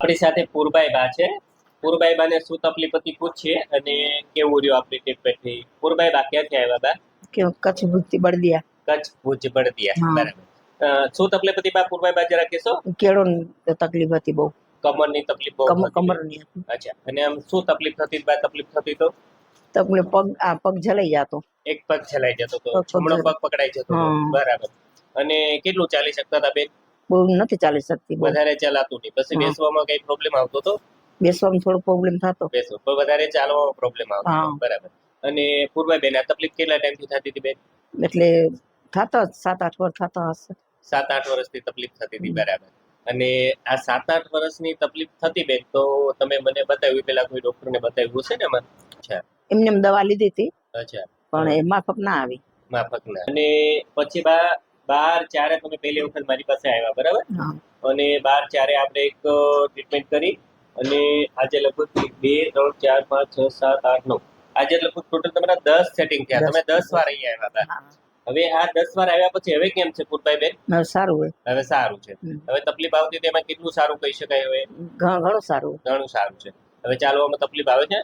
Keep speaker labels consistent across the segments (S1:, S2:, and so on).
S1: આપણી સાથે પૂરબાઈ બા છે. પૂરબાઈ બાને શું તકલીફ હતી પૂછીએ અને કેવું રહ્યું આપણી ટ્રીટમેન્ટ થઈ પૂરબાઈ બા ક્યાંથી આવ્યા બા?
S2: કે કચ્છ ભૂજથી બળદિયા.
S1: કચ્છ ભુજ બળદિયા બરાબર. શું તકલીફ હતી બા પૂરબાઈ બા જરા કહેશો?
S2: કેળો તકલીફ હતી બહુ.
S1: કમરની તકલીફ બહુ
S2: કમરની
S1: અચ્છા અને આમ શું તકલીફ થતી બા? તકલીફ થતી તો?
S2: તકલીફ પગ આ પગ જલાઈ જતો.
S1: એક પગ જલાઈ જતો તો?
S2: પગ
S1: પગ પકડાઈ જતો બરાબર. અને કેટલું ચાલી શકતા હતા બેન?
S2: બહુ નથી ચાલી શકતી
S1: વધારે ચલાતું નહીં. પછી બેસવામાં કઈ પ્રોબ્લેમ આવતો તો
S2: બેસવામાં થોડો પ્રોબ્લેમ થતો.
S1: બેસો. પણ વધારે ચાલવામાં પ્રોબ્લેમ આવતો બરાબર. અને પૂર્વા બેન આ તકલીફ કેટલા ટાઈમથી થતી હતી બેન?
S2: એટલે થતો સાત આઠ વર્ષ થતો હશે.
S1: સાત આઠ વર્ષથી તકલીફ થતી હતી બરાબર. અને આ સાત આઠ વર્ષની તકલીફ થતી બેન તો તમે મને બતાવ્યું પેલા કોઈ ડોક્ટરને બતાવ્યું છે ને એમાં? અચ્છા.
S2: એમને એમ દવા લીધી હતી
S1: અચ્છા.
S2: પણ એ માફક ના આવી.
S1: માફક ના. અને પછી બા બાર ચારે તમે પહેલી વખત મારી પાસે આવ્યા બરાબર? અને બાર ચારે આપણે એક ટ્રીટમેન્ટ કરી અને આજે લગભગ બે ત્રણ ચાર પાંચ છ સાત આઠ નવ. આજે લગભગ ટોટલ તમારા દસ સેટિંગ થયા. તમે દસ વાર અહીંયા આવ્યા હતા. હવે આ દસ વાર આવ્યા પછી હવે કેમ છે કુરભાઈ બેન
S2: સારું હોય.
S1: હવે સારું છે. હવે તકલીફ આવતી તેમાં કેટલું સારું કહી શકાય હવે?
S2: ઘણું સારું
S1: ઘણું સારું છે. હવે ચાલવામાં તકલીફ આવે છે?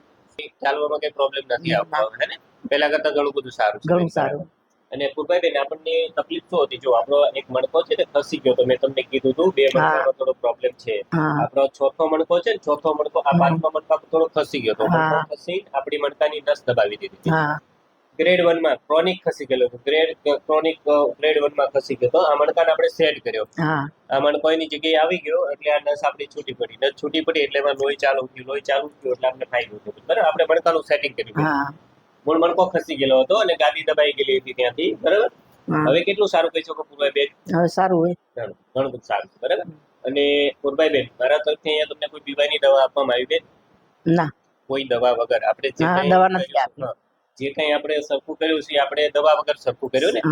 S1: ચાલવામાં કઈ પ્રોબ્લેમ નથી આવતો હે ને? પહેલા કરતા ઘણું બધું સારું છે.
S2: ઘણું સારું.
S1: અને પૂરભાઈ આપણને તકલીફ શું હતી? જો આપણો એક મણકો છે તે ખસી ગયો તો મેં તમને કીધું હતું બે મણકામાં થોડો પ્રોબ્લેમ છે. આપણો ચોથો મણકો છે ને ચોથો મણકો આ પાંચમો મણકા થોડો ખસી ગયો તો ખસી આપણી મણકાની નસ દબાવી દીધી હતી. ગ્રેડ વનમાં ક્રોનિક ખસી ગયેલો હતો. ગ્રેડ ક્રોનિક ગ્રેડ વનમાં ખસી ગયો તો આ મણકાને આપણે સેટ કર્યો. આ મણકો એની જગ્યાએ આવી ગયો એટલે આ નસ આપણી છૂટી પડી. નસ છૂટી પડી એટલે એમાં લોહી ચાલુ થયું લોહી ચાલુ થયું એટલે આપણે ફાયદો થયો. બરાબર? આપણે મણકાનું સેટિંગ કર્યું. મૂળ મણકો ખસી ગયેલો હતો અને ગાદી દબાઈ ગયેલી હતી ત્યાંથી બરાબર? હવે કેટલું સારું કહી શકો પૂરભાઈ બેન
S2: હવે સારું હોય.
S1: ઘણું બધું સારું છે બરાબર? અને પૂરભાઈ બેન મારા તરફથી અહીંયા તમને કોઈ બીમારી દવા આપવામાં આવી બેન
S2: ના.
S1: કોઈ દવા વગર આપણે જે
S2: દવા નથી આપી.
S1: જે કંઈ આપણે સરખું કર્યું છે આપણે દવા વગર સરખું કર્યું ને?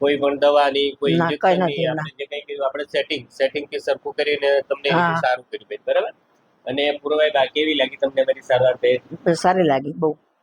S1: કોઈ પણ દવાની કોઈ
S2: ના,
S1: injection ની આપણે જે કંઈ કર્યું આપણે સેટિંગ સેટિંગ કે સરખું કરીને તમને સારું કર્યું બેન બરાબર? અને પૂરભાઈ બાકી એવી લાગી તમને મારી સારવાર
S2: સારી લાગી બહુ.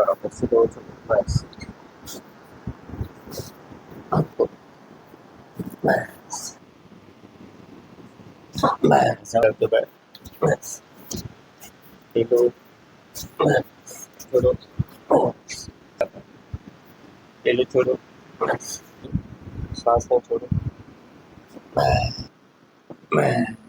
S1: para possível mas mas mas ela também mas ele chorou ele chorou mas faz não chorou mas mas